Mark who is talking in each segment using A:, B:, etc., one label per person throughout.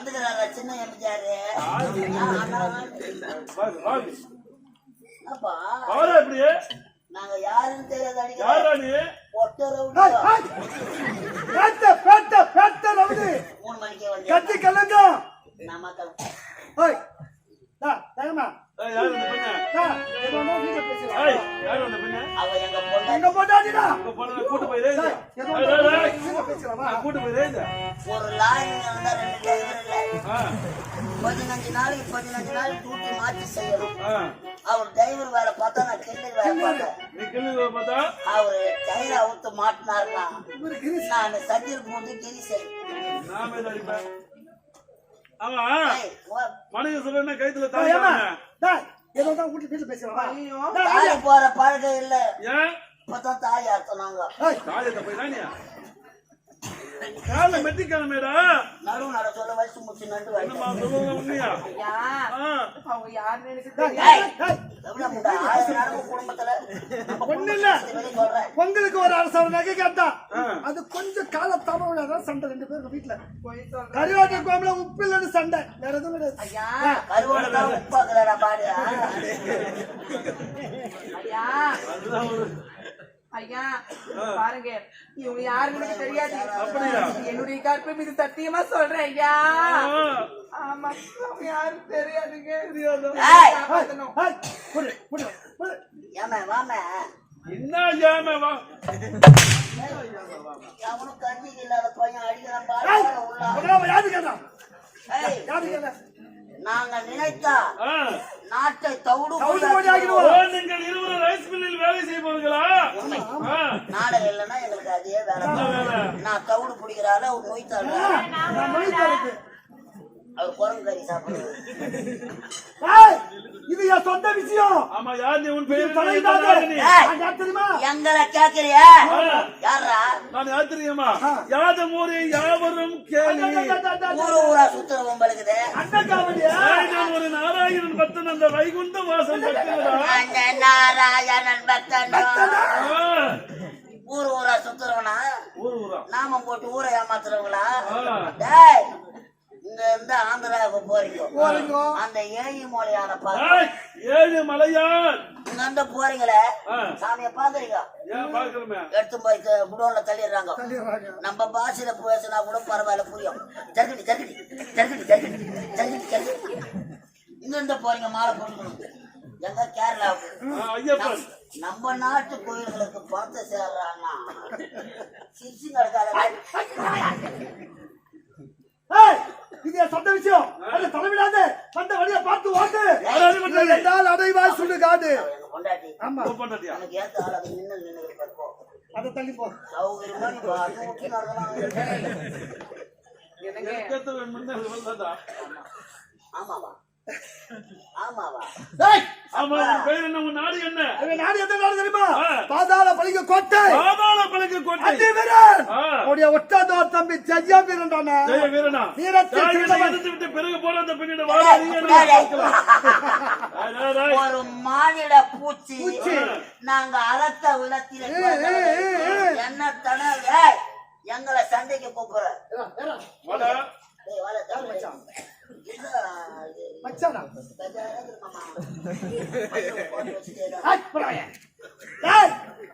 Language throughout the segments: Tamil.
A: வந்துக்கிறாங்க சின்ன எம்ஜிஆரு. அப்பா
B: அப்படியே.
A: நாங்க யாருன்னு தெரியாது
C: ஏய். பேட்ட, பேட்ட, பேட்ட.
A: மூணு மணிக்கே வந்து
C: கத்தி கல்லுங்க.
A: நான் மக்கள் ஒரு லாரி இருந்தா ரெண்டு டிரைவர் இல்ல பதினஞ்சு நாளைக்கு பதினஞ்சு நாள் டியூட்டி மாற்றி செய்யணும். அவர் டிரைவர் வேலை பார்த்தா நான் கிண்டல் வேலை பார்த்தேன்.
B: நீ கிள்ளி பார்த்தா?
A: அவரு டயரை அவுத்து மாட்டினாருன்னா. நான் சட்டியில் போட்டு
B: அடிப்பேன்? ஆமா. மனைவி சொல்றேன்னா கைத்துல.
C: டேய், ஏதோ தான் வீட்டுல வீட்டுல ஐயா.
A: போற பழக்கம் இல்ல.
B: ஏன்?
A: இப்பதான் தாலி அறுத்தனாங்க
C: ஏய்,
B: தாலியத்தை போய் தானியா? கால மெட்டிக்கிழமைடா.
A: நடுவு நட சொல்ல வயசு முச்சு நண்டு
B: என்னம்மா சொல்லுங்க உண்மையா?
D: ஐயா, அவங்க யாருன்னு எனக்கு
C: பொங்கலுக்கு ஒரு அரசு நகை கேட்டா. அது கொஞ்சம் கால தமிழ் சண்டை ரெண்டு பேருக்கு வீட்டுல. கருவாட்டு கோம்பல உப்பு இல்லைன்னு சண்டை. வேற எதுவும் கிடையாது
D: ஐயா, பாருங்க இவங்க யாருன்னு தெரியாது? என்னுடைய கற்பை மீது சத்தியமா சொல்றேன் ஐயா. ஆமா அவங்க யாரும் தெரியாதுங்க.
A: ஏமா வாம
B: என்ன ஏமா வா.
A: அவனும் கஞ்சிக்கு இல்லாத பையன் அடிக்கிறான் பாரு உள்ள
C: யாரு யாரு
A: நாங்க நினைத்தா. நாட்டை தவிடு
B: நீங்கள் இருவரும் ரைஸ் மில்லில் வேலை செய்பவர்களா?
A: நாடகம் இல்லைன்னா எங்களுக்கு அதே வேலை? நான் தவிடு பிடிக்கிறாள் அவர் நோய்
C: தருக்கு.
A: அவர் குரங்கு கறி சாப்பிடுவாரு.
C: ஏய், இது என் சொந்த விஷயம்.
B: ஆமா யார் நீ? உன்.
C: நான் யார் தெரியுமா?
A: எங்களை கேக்குறியா யாரா
B: நான் யார் தெரியுமா? யாதம் ஊரே யாவரும் கேளி.
A: ஊரு ஊரா சுத்துற
C: காமெடியா
B: நாயகன் ஒரு நாராயணன் பக்தன் அந்த வைகுந்த வாசல்.
A: அந்த நாராயணன் பக்தன்.
B: ஆ,
A: ஊரு ஊரா சுத்துறவனா?
B: ஊர் ஊரா.
A: நாமம் போட்டு ஊரை ஏமாத்துறவங்களா. டேய் இங்க இருந்து ஆந்திராவுக்கு போறீங்க.
C: போறீங்க.
A: அந்த ஏழி மொழியான பாக்க
B: ஏய், ஏழு மலையான்
A: இங்க இருந்து போறீங்களே. சாமிய பாக்குறீங்க எடுத்து போய் குடோன்ல தள்ளிடுறாங்க. நம்ம பாஷையில பேசினா கூட பரவாயில்ல புரியும். ஜர்கடி ஜர்கடி ஜர்கடி ஜர்கடி ஜர்கடி ஜர்கடி இங்க இருந்து போறீங்க மாலை போட்டுக்கணும் எங்க கேரளாவுக்கு நம்ம- நாட்டு கோயில்களுக்கு பணத்தை சேர்றான்னா சிரிச்சு நடக்காத
C: இது சொந்த விஷயம்? அது தலைவிடாது வந்த வழியை பார்த்து ஓட்டு. என்றால் அடைவாய் சுடு காடு
A: எங்க பொண்டாட்டி.
C: ஆமா.
A: அது
C: தள்ளி போ?
A: ஆமாவா
C: தம்பி வீரன்டானே
B: ஜெய பிறகு அந்த பெண்ணிட.
A: ஒரு மானிட பூச்சி. நாங்க அறத்த
C: ஏய்.
A: என்ன தடவை எங்க தம்பியை கூப்பிடுறேன் மச்சான்?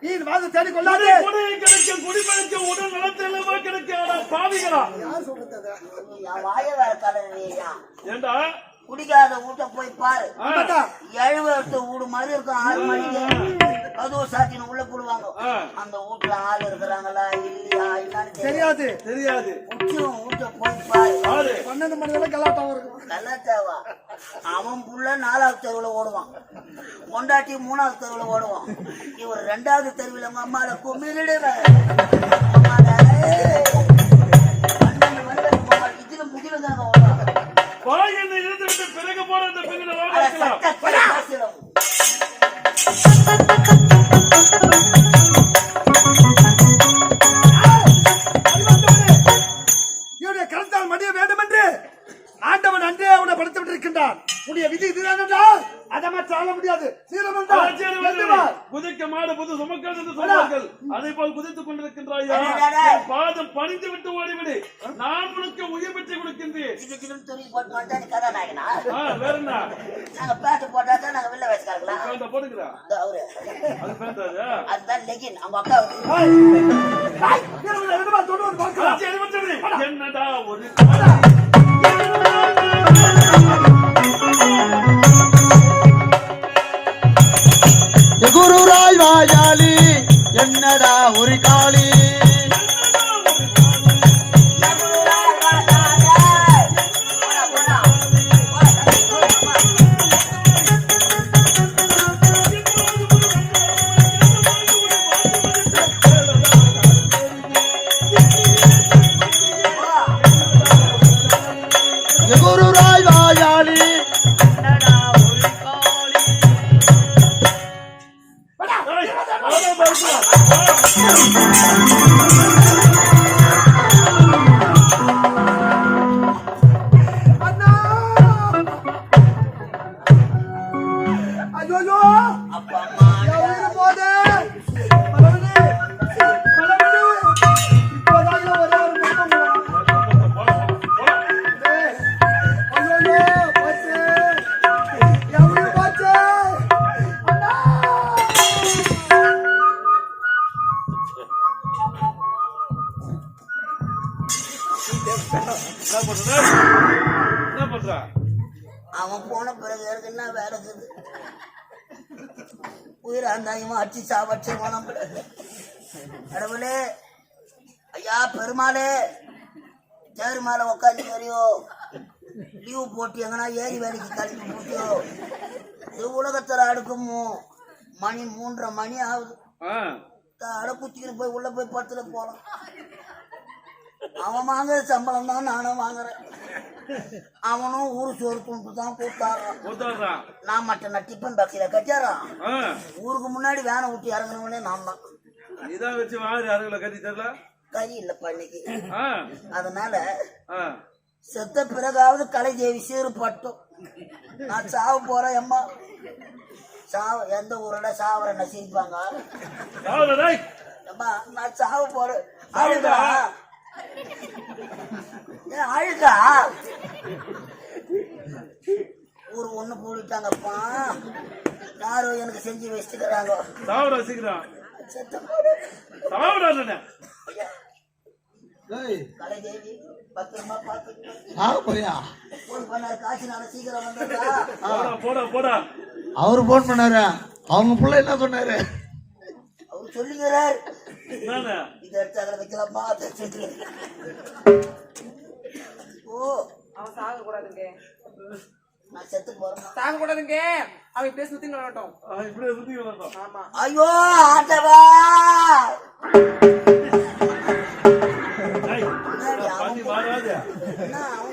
C: நீ வாசல் தேடி கொள்ளாதே.
B: குடி கிடைக்க குடி கிடைக்க உடல் நலத்திலமா பாவிகளா
C: யார் சொல்றது?
A: வாய வேற
B: ஏண்டா?
A: குடிக்காத வீட்டை போய் பாரு. எழுபத்து வீடு மாதிரி இருக்கும் ஆறு மணிக்கு. கதவு சாத்தின்னு உள்ள போடுவாங்க. அந்த வீட்டுல ஆள் இருக்கிறாங்களா இல்லையா என்னன்னு தெரியாது
C: தெரியாது.
A: உச்சியும் வீட்டை போய் பாரு.
C: பன்னெண்டு மணி வரை இருக்கும்.
A: தேவா அவன் புள்ள நாலாவது தெருவுல ஓடுவான். பொண்டாட்டி மூணாவது தெருவுல ஓடுவான். இவர் ரெண்டாவது தெருவில் உங்க அம்மால குமிழிடுவேன் இதுல முதில தானே ஓடுவாங்க.
B: வாய் என்னை இருந்து விட்டு பிறகு போற இந்த பின்ன
A: துணி போட்டு வந்துட்டா நீ கதாநாயகனா? நாங்க பேண்ட் போட்டா தான் நாங்க வெளில அவரு.
B: பேண்டாதா
A: அதுதான் லெகின் அவங்க அக்காவுக்கு
C: ஏய், ஏய்,
A: சாவச்சு போனோம் கடவுளே ஐயா பெருமாளே தேர் மேல உட்காந்து வரையோ லீவ் போட்டு எங்கன்னா ஏரி வேலைக்கு கிளம்பி போட்டியோ. இது உலகத்தில் அடுக்குமோ மணி மூன்றரை மணி ஆகுது. அடை குத்திக்கிட்டு போய் உள்ள போய் படுத்துல போலாம். அவன் வாங்குற சம்பளம் தான் நானும் வாங்குறேன். அவனும் ஊரு சோறு துண்டு தான்
B: கூத்தாடுறான்.
A: நான் மட்டும் டிஃபன் பாக்ஸில் கட்டியாரான்
B: ஆ,
A: ஊருக்கு முன்னாடி வேனை விட்டு இறங்குனவனே நான் தான்.
B: நீதான் வச்சு வாரி அருகில கட்டி தரல?
A: கறி இல்லைப்பா இன்னைக்கு.
B: ஆ,
A: அதனால. செத்த பிறகாவது கலை தேவி சீறு பட்டும் நான் சாவ போறேன் அம்மா. சாவ எந்த ஊர்ல சாவர நசிப்பாங்க. அம்மா நான் சாவ போறேன். அழுகா. ஊர் ஒண்ணு போட்டுட்டாங்கப்பா. யாரோ எனக்கு செஞ்சு வச்சுக்கிறாங்க.
B: சாவுடா சீக்கிரம் சாவுடா
E: அவரு போன் பண்ணாரு? அவங்க புள்ள என்ன சொன்னாரு?
A: அவர் சொல்லுகிறார்? இதை எடுத்து அதில் வைக்கலாமா. ஓ.
D: அவன் சாக கூடாதுங்க.
A: நான் செத்து போறேன்
D: சாக கூடாதுங்க. அவன் இப்படியே சுத்தி நடட்டும்
B: ஆ, இப்படியே சுத்தி வந்தோம்.
D: ஆமா.
A: ஐயோ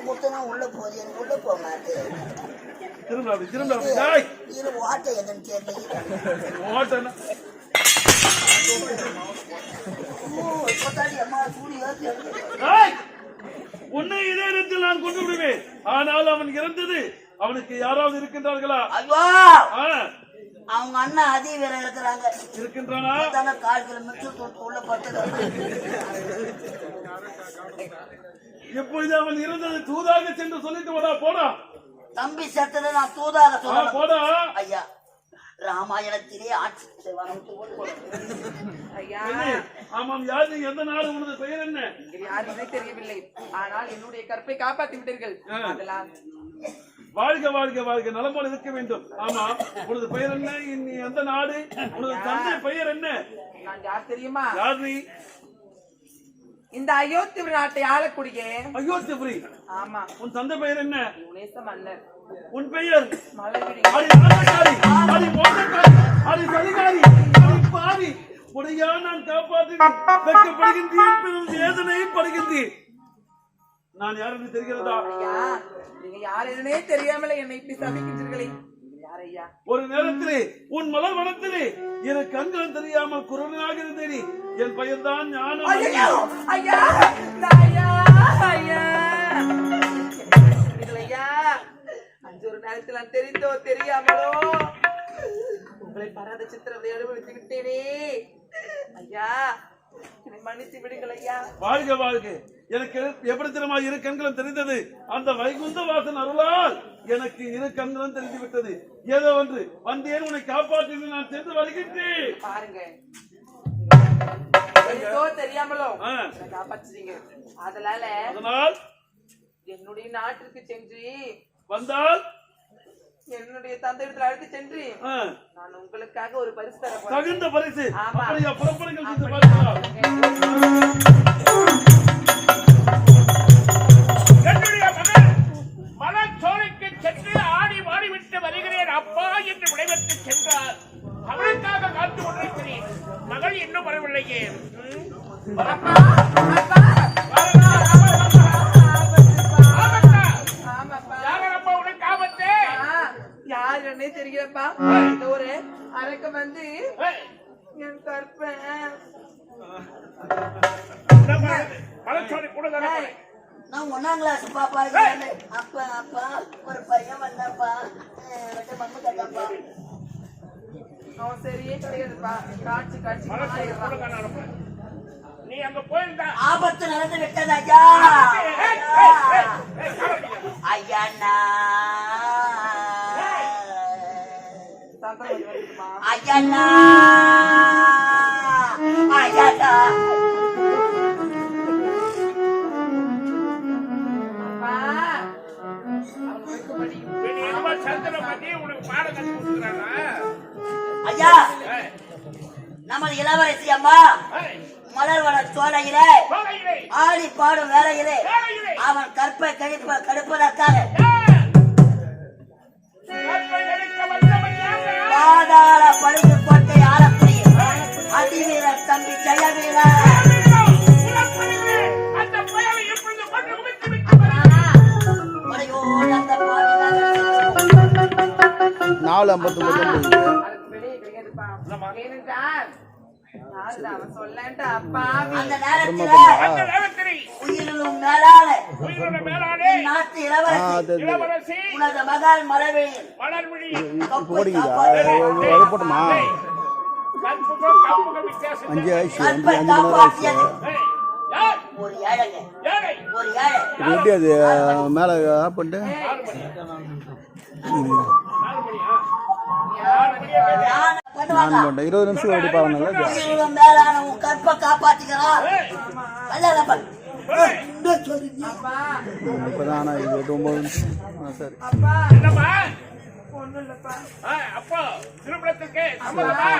A: கொடுத்தனா உள்ள போகுது? எனக்கு உள்ள போக மாட்டேன்
B: திரும்ப திரும்ப
A: ஓட்டை எதுன்னு தெரியல.
B: ஓட்டண்ணா.
A: ஓ இப்போ தாண்டி அம்மா சூடி ஏற்றி
B: டேய், உன்னை இதே இடத்தில் நான் கொண்டு விடுவேன். ஆனால் அவன் இறந்தது அவனுக்கு யாராவது இருக்கின்றார்களா?
A: அவங்க அண்ணன் அதி வீரர் இருக்கிறாங்க
B: இருக்கின்றானா?
A: கால் கிலோமீட்டர் தூக்கி உள்ள பட்டு
B: எப்பொழுது அவன் இருந்தது தூதாக சென்று சொல்லிட்டு வாடா போடா.
A: தம்பி செத்ததை நான் தூதாக
B: ஆ,
A: சொல்லணும்.
B: போடா.
A: ஐயா. ராமாயணத்திலே ஆட்சி
B: ஆமாம் யார் நீ எந்த நாடு? உனது பெயர் என்ன?
D: யாருமே தெரியவில்லை. ஆனால் என்னுடைய கற்பை காப்பாற்றி விட்டீர்கள். அதெல்லாம்
B: வாழ்க வாழ்க வாழ்க. நலமோடு இருக்க வேண்டும். ஆமா. உனது பெயர் என்ன? நீ எந்த நாடு? உனது தந்தை பெயர் என்ன?
D: நான் யார் தெரியுமா?
B: யார் நீ?
D: இந்த அயோத்தி நாட்டை ஆளக்கூடிய
B: அயோத்திபுரி
D: ஆமா.
B: உன் தந்தை பெயர் என்ன?
D: மன்னர்
B: உன் பெயர்? பாவி. உடையா நான் பெரும் வேதனையும் படுகின்றேன். நான் யார் என்று தெரிகிறதா
D: நீங்க யார் என்னன்னே தெரியாமல என்னை இப்படி சமைக்கின்றீர்களே
B: ஒரு நேரத்திலே உன் மலர் வனத்திலே எனக்கு கண்களும் தெரியாமல் குரலாக இருந்தேனே. என் பெயர் தான் ஞானம்
D: ஐயா ஐயா. ஐயா மன்னித்து விடுங்கள் ஐயா.
B: வாழ்க வாழ்க. எனக்கு எப்படி தெரியுமா? இரு கண்களும் தெரிந்தது. அந்த வைகுந்த வாசன் அருளால் எனக்கு இரு கண்களும் தெரிந்து விட்டது ஏதோ ஒன்று. வந்தேன் உன்னை காப்பாற்றி நான் சென்று வருகின்றேன்.
D: பாருங்க தெரியாமலோ காப்பாற்றுறீங்க. அதனால
B: அதனால்
D: என்னுடைய நாட்டிற்கு சென்று
B: வந்தால்
D: என்னுடைய தந்தையிடத்தில் அழைத்து சென்று நான் உங்களுக்காக ஒரு பரிசு தர.
B: தகுந்த பரிசு. அப்படியா புறப்படுங்கள் சென்று? பார்க்கலாம்
F: என்னுடைய மகள் மலச்சோலைக்கு சென்று ஆடி வாடிவிட்டு வருகிறேன் அப்பா என்று விடைபெற்று சென்றார் அவளுக்காக காத்து கொண்டிருக்கிறேன் மகள் இன்னும் வரவில்லையே?
D: அப்பா, தெரியலப்பா இந்த ஒரு அரைக்க வந்து என் கற்பேன்.
A: நான் ஒன்னாம் கிளாஸ் பாப்பா அப்பா அப்பா ஒரு பையன் வந்தாப்பா மம்மு கட்டப்பா
D: அவன் சரியே கிடையாதுப்பா காட்சி காட்சி.
F: நீ அங்க போயிருந்தா
A: ஆபத்து நடந்து விட்டது ஐயா. ஐயா நான் ஐயா ஐயா
D: அப்பா,
F: சந்திரன் உனக்கு பாடம் கத்து கொடுக்குறானா?
A: ஐயா
F: ஏய்,
A: நமது இளவரசி அம்மா
F: ஏய்,
A: மலர்வன சோலையிலே
F: சோலையிலே,
A: ஆடி பாடும்
F: வேலையிலே,
A: அவன் கற்பை கழிப்ப கடுப்பதற்காக
F: அந்த
A: நேரத்தில் உயிரிலும் மேலான நாட்டு இளவரசி. உனது மகள் மலர்விழியில்
E: போட்டுமா? அஞ்சு ஆயிடுச்சு அஞ்சு அஞ்சு மணி ஆயிடுச்சு எப்படி அது மேலே ஆஃப் பண்ணிட்டு?
A: நான்
E: இருபது நிமிஷம் பாருங்க
A: மேலான உன் கற்பை
E: இப்போதான் இது நிமிஷம். ஆ சரி.
F: சம்மதமா?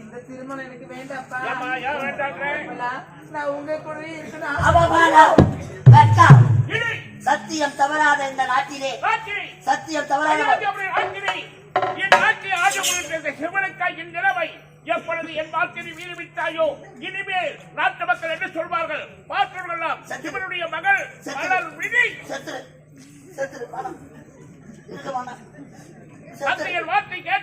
D: இந்த திருமணம் எனக்கு நான் உங்க இருக்கணும்.
F: இடி,
A: சத்தியம் தவறாத இந்த நாட்டிலே. சத்தியம் தவறாத
F: சிவனுக்காய் என் நிலைமை எப்பொழுது என் வார்த்தையை மீறிவிட்டாயோ இனிமேல் நாட்டு மக்கள் என்ன சொல்வார்கள்? பார்த்தவர்களெல்லாம் சிவனுடைய மகள் மலர் விழி. தந்தையின் வார்த்தை கேட்கவில்லை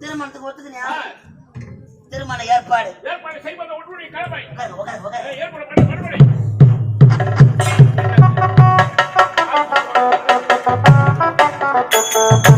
D: திருமணத்துக்கு
A: ஒத்துக்கிறியா திருமண ஏற்பாடு.
F: ஏற்பாடு செய்வது உன்னுடைய கடமை. ஏற்பாடு